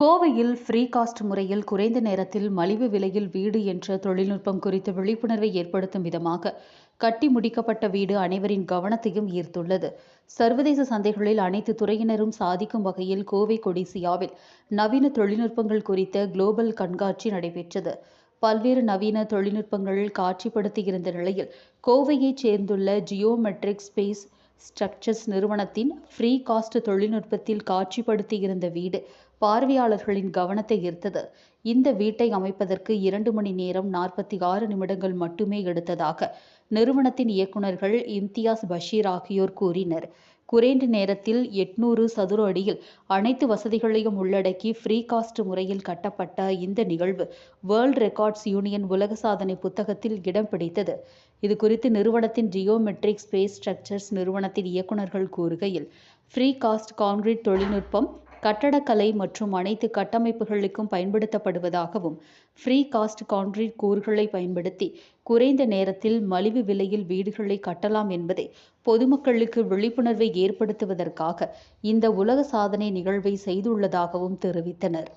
கோவையில் free cost முறையில் குறைந்த நேரத்தில் மலிவு விலையில் வீடு என்ற தொழில்நுட்பம் குறித்து விழிப்புணர்வை ஏற்படுத்தும் விதமாக கட்டி முடிக்கப்பட்ட வீடு அனைவரின் கவனத்தையும் ஈர்த்துள்ளது. சர்வதேச சந்தைகளில் அனைத்து துறையினரும் சாதிக்கும் வகையில் கோவை கொடிசியாவில் நவீன தொழில்நுட்பங்கள் குறித்த குளோபல் கண்காட்சி நடைபெற்றது. பல்வேறு நவீன தொழில்நுட்பங்கள் காட்சிப்படுத்தியிருந்த நிலையில் கோவையைச் சேர்ந்துள்ள ஜியோமெட்ரிக் ஸ்பேஸ் ஸ்ட்ரக்சர்ஸ் நிறுவனத்தின் ஃப்ரீ காஸ்ட் தொழில்நுட்பத்தில் காட்சிப்படுத்தியிருந்த வீடு பார்வையாளர்களின் கவனத்தை ஈர்த்தது. இந்த வீட்டை அமைப்பதற்கு இரண்டு மணி நேரம் நாற்பத்தி ஆறு நிமிடங்கள் மட்டுமே எடுத்ததாக நிறுவனத்தின் இயக்குநர்கள் இம்தியாஸ் பஷீர் ஆகியோர் கூறினர். குறைந்த நேரத்தில் எட்நூறு சதுர அடியில் அனைத்து வசதிகளையும் உள்ளடக்கி ஃப்ரீ காஸ்ட் முறையில் கட்டப்பட்ட இந்த நிகழ்வு வேர்ல்ட் ரெக்கார்ட்ஸ் யூனியன் உலக சாதனை புத்தகத்தில் இடம் பிடித்தது. இது குறித்து நிறுவனத்தின் ஜியோமெட்ரிக் ஸ்பேஸ் ஸ்ட்ரக்சர்ஸ் நிறுவனத்தின் இயக்குநர்கள் கூறுகையில் ஃப்ரீ காஸ்ட் கான்கிரீட் தொழில்நுட்பம் கட்டடக்கலை மற்றும் அனைத்து கட்டமைப்புகளுக்கும் பயன்படுத்தப்படுவதாகவும் ஃப்ரீ காஸ்ட் கான்கிரீட் கூறுகளை பயன்படுத்தி குறைந்த நேரத்தில் மலிவு விலையில் வீடுகளை கட்டலாம் என்பதை பொதுமக்களுக்கு விழிப்புணர்வை ஏற்படுத்துவதற்காக இந்த உலக சாதனை நிகழ்வை செய்துள்ளதாகவும் தெரிவித்தனர்.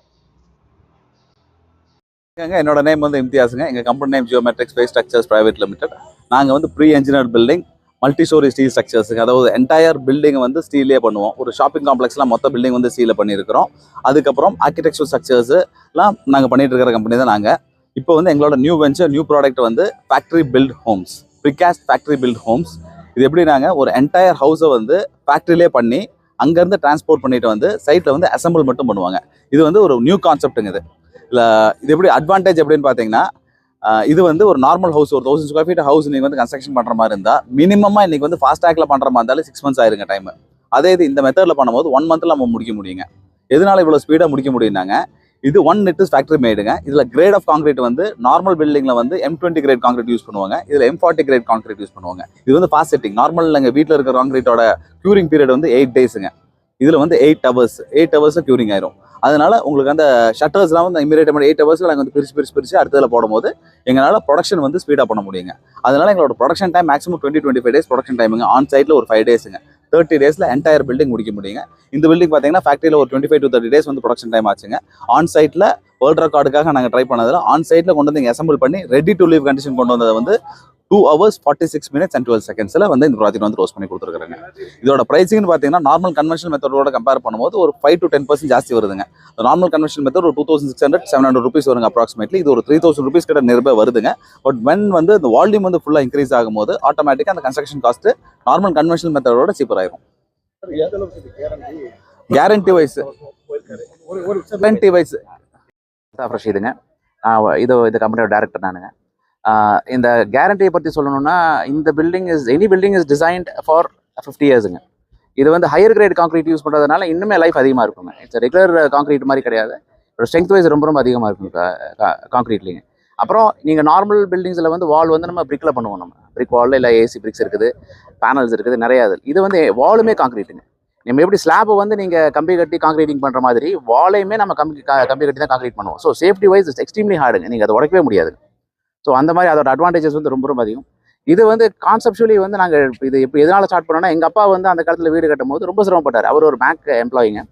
என்னோட நேம் வந்து இம்தியாஸுங்க. எங்கள் company name geometric space structures private limited நாங்கள் வந்து pre engineer building multi storey steel ஸ்ட்ரக்சர்ஸுக்கு அதாவது என்டையர் பில்டிங் வந்து ஸ்டீலே பண்ணுவோம். ஒரு ஷாப்பிங் காம்ப்ளெக்ஸ்லாம் மொத்த பில்டிங் வந்து ஸ்டீலில் பண்ணியிருக்கிறோம் அதுக்கப்புறம் ஆர்கிடெக்சர் ஸ்ட்ரக்சர்ஸ்லாம் நாங்கள் பண்ணிட்டு இருக்கிற கம்பெனி தான் நாங்கள் இப்போ வந்து எங்களோட நியூ வெஞ்சர் நியூ ப்ராடக்ட் வந்து factory built homes precast factory built homes இது எப்படி நாங்கள் ஒரு என்டையர் ஹவுஸை வந்து ஃபேக்ட்ரிலே பண்ணி அங்கேருந்து டிரான்ஸ்போர்ட் பண்ணிட்டு வந்து சைட்டில் வந்து அசெம்பிள் மட்டும் பண்ணுவாங்க. இது வந்து ஒரு நியூ கான்செப்ட்டுங்க இது. இல்லை இது எப்படி அட்வான்டேஜ் எப்படின்னு பார்த்தீங்கன்னா இது வந்து ஒரு நார்மல் ஹவுஸ் ஒரு தௌசண்ட் ஸ்கொயர் ஃபீட் ஹவுஸ் நீங்கள் வந்து கன்ஸ்ட்ரக்ஷன் பண்ணுற மாதிரி இருந்தால் மினிமமாக இன்னைக்கு வந்து ஃபாஸ்டாக்ல பண்ணுற மாதிரி இருந்தாலும் சிக்ஸ் மந்த்ஸ் ஆயிருங்க டைம் அதே இது இந்த மெத்தடில் பண்ணும்போது ஒன் மந்த்தில் நம்ம முடிக்க முடியுங்க. எதனால இவ்வளோ ஸ்பீடாக முடிக்க முடியும்னாங்க இது ஒன் நெட்டு ஃபேக்ட்ரி மேடுங்க இதில் கிரேட் ஆஃப் காங்கிரீட் வந்து நார்மல் பில்டிங்கில் வந்து M twenty grade concrete use பண்ணுவாங்க. இதில் M forty grade concrete use பண்ணுவாங்க. இது வந்து ஃபாஸ்ட் செட்டிங் நார்மல் எங்கள் வீட்டில் இருக்கிற கான்கிரீட்டோட க்யூரிங் பீரியட் வந்து எயிட் டேஸுங்க இதில் வந்து எயிட் ஹவர்ஸ் எயிட் ஹவர்ஸில் க்யூரிங் ஆயிரும். அதனால உங்களுக்கு அந்த ஷட்டர்ஸ்லாம் வந்து இமீடியட் எயிட் ஹவர்ஸில் நாங்கள் வந்து பிரிச்சு பிரிச்சு பிரிச்சு அடுத்ததில் போடும்போது எங்களால் ப்ரொடக்ஷன் வந்து ஸ்பீடாக பண்ண முடியுங்க. அதனால எங்களோட production time maximum twenty twenty five days production டைமுங்க on சைட்டில் ஒரு ஃபைவ் டேஸுங்க தேர்ட்டி டேஸில் என்டையர் பில்டிங் முடிக்க முடியுங்க. இந்த பில்டிங் பார்த்தீங்கன்னா ஃபேக்ட்ரியில் ஒரு twenty five to thirty days வந்து ப்ரொடக்ஷன் டைம் ஆச்சுங்க. ஆன் சைட்டில் வேர்ல்ட் ரெக்கார்டுக்காக நாங்கள் ட்ரை பண்ணதில் ஆன் சைட்டில் கொண்டு வந்து இங்கே அசம்பிள் பண்ணி ரெடி டு லீவ் கண்டிஷன் கொண்டு வந்ததை வந்து two hours forty six minutes and twelve செகண்ட்ஸில் வந்து இந்த ப்ராஜெக்ட் வந்து ரோஸ் பண்ணி கொடுத்துருக்காங்க இதோட ப்ரைஸிங்னு பார்த்தீங்கன்னா நார்மல் கன்வென்ஷனல் மெத்தடோட கம்பேர் பண்ணும்போது ஒரு ஃபைவ் டு டென் பர்சன்ட் ஜாஸ்தி வருதுங்க. நார்மல் கன்வென்ஷனல் மெத்தட் ஒரு two thousand six hundred seven hundred rupees வருங்க அப்ராக்சிமேட்லி இது ஒரு த்ரீ தௌசண்ட் ருபீஸ் கிட்ட நிருபே வருதுங்க. பட் வென் வந்து இந்த வால்யூம் வந்து ஃபுல்லாக இன்க்ரீஸ் ஆகும்போது ஆட்டோமேட்டிக்காக அந்த கன்ஸ்ட்ரக்ஷன் காஸ்ட் நார்மல் கன்வென்ஷனல் மெத்தடோட சீப்பர் ஆயிரும். கேரண்டி வைஸ் கேரண்டி வைஸ் ரஷீதுங்க ஆஹ் இது இந்த கம்பெனியோட டேரக்டர் நானுங்க. இந்த கேரண்டியை பற்றி சொல்லணும்னா இந்த building is any building is designed for fifty இயர்ஸுங்க இது வந்து ஹையர் கிரேட் கான்க்ரீட் யூஸ் பண்ணுறதுனால இன்னுமே லைஃப் அதிகமாக இருக்குங்க. இட்ஸ் ரெகுலர் கான்க்ரீட் மாதிரி கிடையாது. ஸ்ட்ரென்த் வைஸ் ரொம்ப ரொம்ப அதிகமாக இருக்கும் கான்க்ரீட்லிங்க அப்புறம் நீங்கள் நார்மல் பில்டிங்ஸில் வந்து வால் வந்து நம்ம பிரிக்கில் பண்ணுவோம் நம்ம. பிரிக் வாலில் இல்லை ஏசி பிரிக்ஸ் இருக்குது பேனல்ஸ் இருக்குது நிறையா இது இது வந்து வாலுமே கான்க்ரீட்டுங்க நம்ம எப்படி ஸ்லாப்பை வந்து நீங்கள் கம்பி கட்டி கான்க்ரீட்டிங் பண்ணுற மாதிரி வாலையுமே நம்ம கம்பி கம்பி கட்டி தான் கான்க்ரீட் பண்ணுவோம். So safety wise it's extremely ஹார்டுங்க நீங்கள் அதை உடைக்கவே முடியாது ஸோ அந்த மாதிரி அதோட அட்வான்டேஜஸ் வந்து ரொம்ப ரொம்ப அதிகம். இது வந்து கான்செப்டுவலி வந்து நாங்கள் இது இப்போ எதனால் ஸ்டார்ட் பண்ணோம்னா எங்கள் அப்பா வந்து அந்த காலத்தில் வீடு கட்டும் போது ரொம்ப சிரமப்பட்டார். அவர் ஒரு பேங்க் எம்ப்ளாயிங்க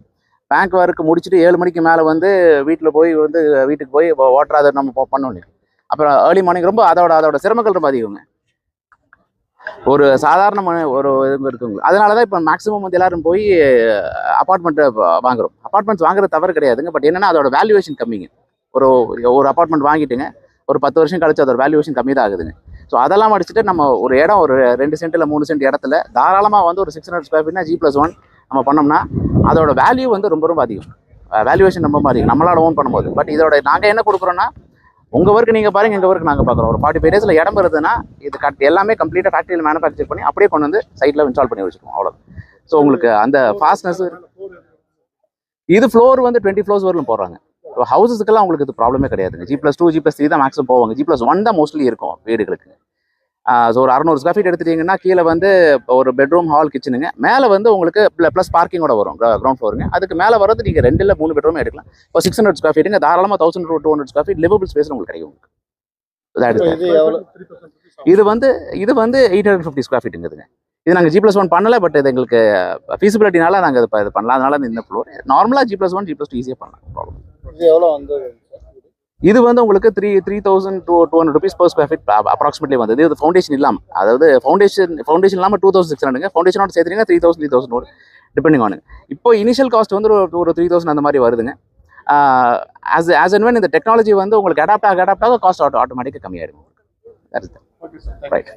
பேங்க் ஒர்க் முடிச்சுட்டு ஏழு மணிக்கு மேலே வந்து வீட்டில் போய் வந்து வீட்டுக்கு போய் வாட்டர் அதை நம்ம பண்ணணும் அப்புறம் ஏர்லி மார்னிங் ரொம்ப அதோட அதோட சிரமங்கள் ரொம்ப அதிகங்க. ஒரு சாதாரண ஒரு இது இருக்குங்க. அதனால தான் இப்போ மேக்ஸிமம் வந்து எல்லாரும் போய் அப்பார்ட்மெண்ட்டை வாங்குறோம். அப்பார்ட்மெண்ட்ஸ் வாங்குறது தவறு கிடையாதுங்க. பட் என்னென்னா அதோட வேல்யூவேஷன் கம்மிங்க. ஒரு ஒரு அப்பார்ட்மெண்ட் வாங்கிட்டுங்க. ஒரு பத்து வருஷம் கழிச்சு அதோட வேல்யூவேஷன் கம்மி தான் ஆகுதுங்க ஸோ அதெல்லாம் அடிச்சுட்டு நம்ம ஒரு இடம் ஒரு ரெண்டு சென்ட் இல்லை மூணு சென்ட் இடத்துல தாராளமாக வந்து ஒரு சிக்ஸ் ஹண்ட்ரட் ஸ்கொயர் ஃபீட்னா ஜி ப்ளஸ் ஒன் நம்ம பண்ணோம்னா அதோட வேல்யூ வந்து ரொம்ப ரொம்ப அதிகம். வேல்யூவேஷன் ரொம்ப அதிகம். நம்மளால ஓன் பண்ணும்போது. பட் இதோட நாங்கள் என்ன கொடுக்குறோன்னா உங்கள் ஒர்க் நீங்கள் பாருங்க எங்கள் ஒர்க் நாங்கள் பார்க்குறோம் ஒரு ஃபார்ட்டி ஃபைவ் டேஸில் இடம் வருதுன்னா இது கட் எல்லாமே கம்ப்ளீட்டாக ஃபேக்ட்ரியில் மேனுஃபேக்சர் பண்ணி அப்படியே கொண்டு வந்து சைட்டில் இன்ஸ்டால் பண்ணி வச்சுருக்கோம் அவ்வளோ ஸோ உங்களுக்கு அந்த ஃபாஸ்ட்னஸ் இது ஃப்ளோர் வந்து டுவெண்ட்டி ஃப்ளோர்ஸ் வரலும் போடுறாங்க. ஹவுசஸ்க்கெல்லாம் உங்களுக்கு இது ப்ராப்ளமே கிடையாதுங்க. G plus two G plus three தான் மேக்ஸிமம் போவாங்க. ஜி ப்ளஸ் ஒன் தான் மோஸ்ட்லி இருக்கும் வீடுகளுக்கு. ஸோ ஒரு அறநூறு ஸ்கொயர் ஃபீட் எடுத்துட்டீங்கன்னா கீழே வந்து ஒரு பெட்ரூம் ஹால் கிச்சனுங்க மேலே வந்து உங்களுக்கு ப்ளஸ் பார்க்கிங்கோட வரும் கிரவுண்ட் ஃப்ளோருங்க அதுக்கு மேலே வரது நீங்கள் ரெண்டு இல்லை மூணு பெட்ரூம் எடுக்கலாம். இப்போ சிக்ஸ் ஹண்ட்ரட் ஸ்கொயர் ஃபீட்டுங்க தாராளமாக thousand two hundred square feet livable space உங்களுக்கு கிடைக்கும். இது வந்து இது வந்து எயிட் ஹண்ட்ரட் ஃபிஃப்டி ஸ்கொயர் ஃபீட்டுங்கிறதுங்க இது நாங்கள் ஜி ப்ளஸ் ஒன் பண்ணல பட் இது எங்களுக்கு ஃபீசிபிலிட்டினால நாங்கள் இது பண்ணலாம். அதனால இந்த ஃப்ளோர் நார்மலாக G plus one G plus two ஈஸியாக பண்ணலாம். ப்ராப்ளம் எவ்வளோ வந்து இது வந்து உங்களுக்கு three three thousand two two hundred rupees per square feet approximately வந்தது. இது ஃபவுண்டேஷன் இல்லாமல் அதாவது ஃபவுண்டேஷன் ஃபவுண்டேஷன் இல்லாமல் டூ தௌசண்ட் சிக்ஸ் ஹண்ட்ரட் ஃபவுண்டேஷனோட சேர்த்துறீங்க three thousand three thousand depending ஆனுங்க இப்போ இனிஷியல் காஸ்ட் வந்து ஒரு ஒரு த்ரீ தௌசண்ட் அந்த மாதிரி வருதுங்க. ஆஸ் ஆஸ் அண்ட் வென் இந்த டெக்னாலஜி வந்து உங்களுக்கு அடாப்ட் ஆக அடாப்ட் ஆக காஸ்ட் ஆட்டோ ஆட்டோமேட்டிக்காக சார் ரைட்